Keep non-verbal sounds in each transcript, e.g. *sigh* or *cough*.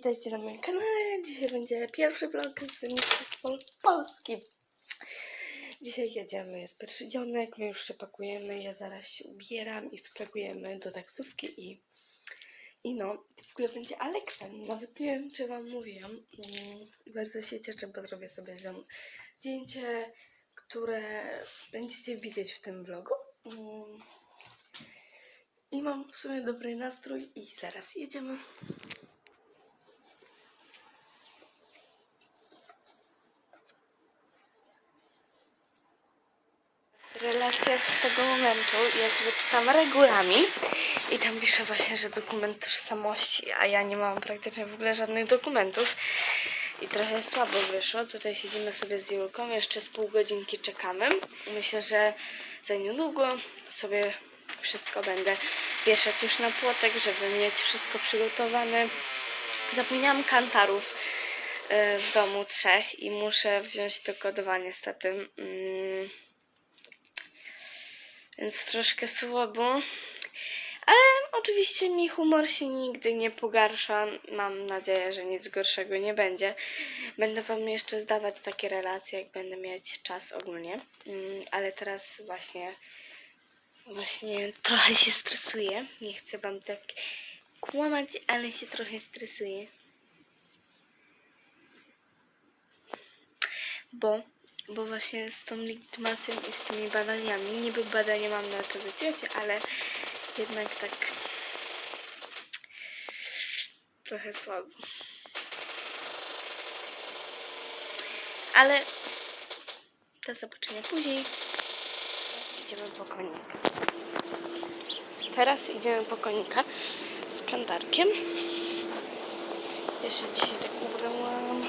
Witajcie na moim kanale. Dzisiaj będzie pierwszy vlog z Mistrzostw Polski. Dzisiaj jedziemy, jest pierwszy dzionek, my już się pakujemy, ja zaraz się ubieram i wskakujemy do taksówki i, i no, w ogóle będzie Aleksan. Nawet nie wiem, czy wam mówiłam. Mm, bardzo się cieszę, bo zrobię sobie zdjęcie, które będziecie widzieć w tym vlogu. Mm. I mam w sumie dobry nastrój i zaraz jedziemy. Relacja z tego momentu jest wyczytana regulamin i tam pisze właśnie, że dokument tożsamości, a ja nie mam praktycznie w ogóle żadnych dokumentów i trochę słabo wyszło. Tutaj siedzimy sobie z Julką, jeszcze z pół godzinki czekamy. Myślę, że za niedługo sobie wszystko będę wieszać już na płotek, żeby mieć wszystko przygotowane. Zapomniałam kantarów e, z domu trzech i muszę wziąć do kodowania niestety. Więc troszkę słabo. Ale oczywiście mi humor się nigdy nie pogarsza. Mam nadzieję, że nic gorszego nie będzie. Będę Wam jeszcze zdawać takie relacje, jak będę mieć czas ogólnie. Mm, Ale teraz właśnie, właśnie trochę się stresuję. Nie chcę Wam tak kłamać, ale się trochę stresuję. bo, bo właśnie z tą legitymacją i z tymi badaniami, niby badania mam na pozytywie, ale jednak tak trochę słabo. Ale do zobaczenia później. Teraz idziemy po konika. Teraz idziemy po konika z kantarkiem. Ja się dzisiaj tak ubrałam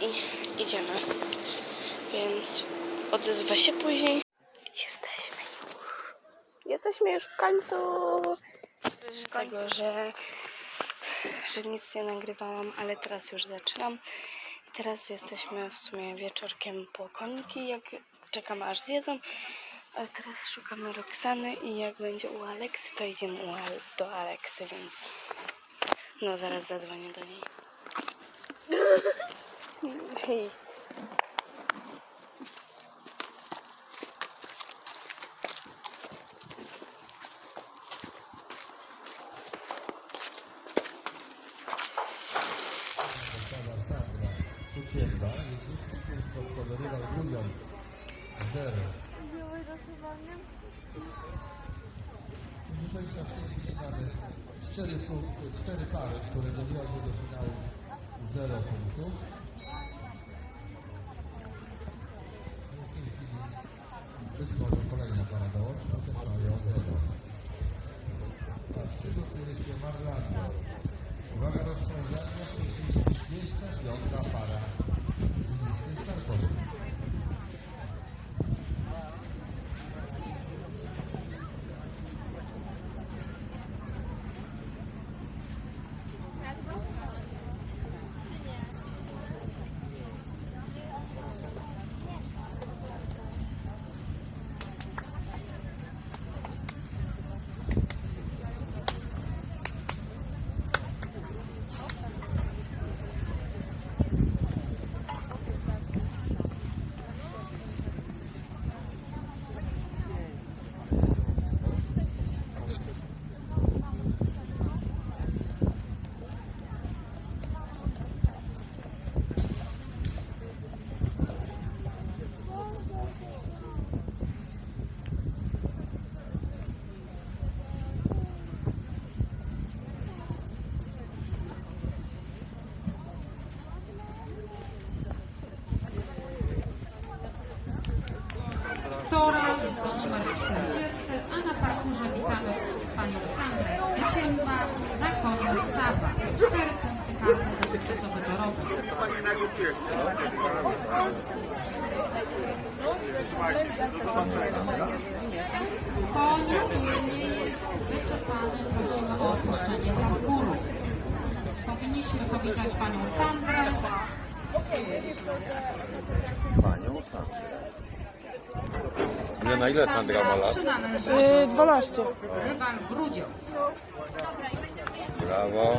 i idziemy. Więc odezwę się później. Jesteśmy już. Jesteśmy już w końcu. Z tego, że, że nic nie nagrywałam, ale teraz już zaczynam. Teraz jesteśmy w sumie wieczorkiem po koniki, jak czekamy aż zjedzą. Ale teraz szukamy Roxany i jak będzie u Aleksy, to idziemy do Aleksy, więc no zaraz zadzwonię do niej. *laughs* Hej. Podarował ludziom zero. Proszę Państwa, w tej mamy cztery, cztery pary, które dobiły do finału zero punktów. W tej chwili być może kolejna para dołączy, też mają. A przygotuje się Marlando. Uwaga rozporządzenia, w tej chwili 25 para. Z startowym. Tora jest to numer 40, a na parkurze witamy panią Sandrę Ciemba na koniu Saba. Cztery punkty karne za dotychczasowy dorobek. Koniu, który nie jest wyczerpany, prosimy o opuszczenie parkuru. Powinniśmy powitać panią Sandrę. Panią Sandrę. Nie, na ile Sandra ma lat? Yy, 12. Rywal Grudziądz. Bravo.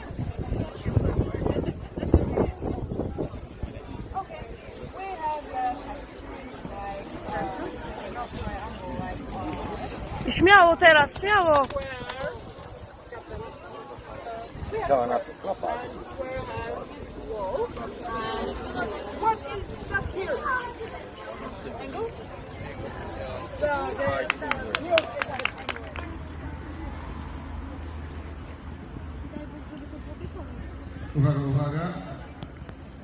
Śmiało teraz, śmiało. Cała nas klapa. Uwaga, uwaga.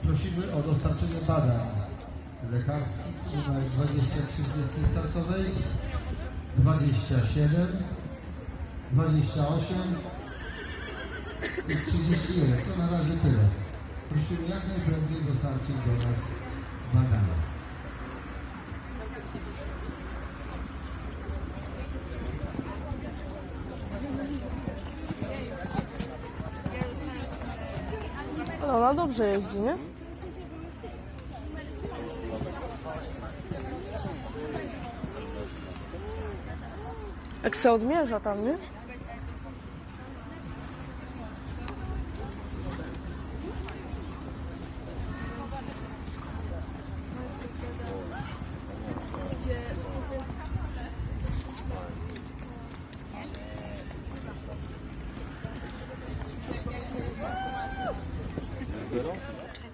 Prosimy o dostarczenie badań lekarskich numer 23 z listy startowej, 27, 28 i 31. To na razie tyle. Prosimy jak najprędzej dostarczyć do nas badania. Ale ona dobrze jeździ, nie? Jak se odmierza tam?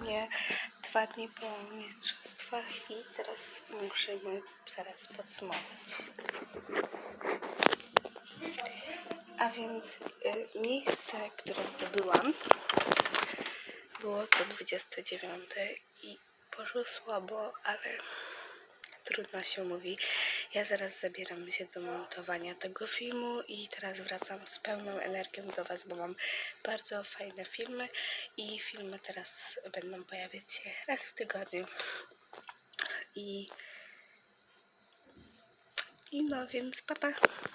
Nie, dwa dni po mistrzostwach i teraz musimy zaraz podsumować. A więc y, miejsce, które zdobyłam, było to 29 i poszło słabo, ale trudno się mówi. Ja zaraz zabieram się do montowania tego filmu i teraz wracam z pełną energią do Was, bo mam bardzo fajne filmy i filmy teraz będą pojawiać się raz w tygodniu. I, i no więc papa. Pa.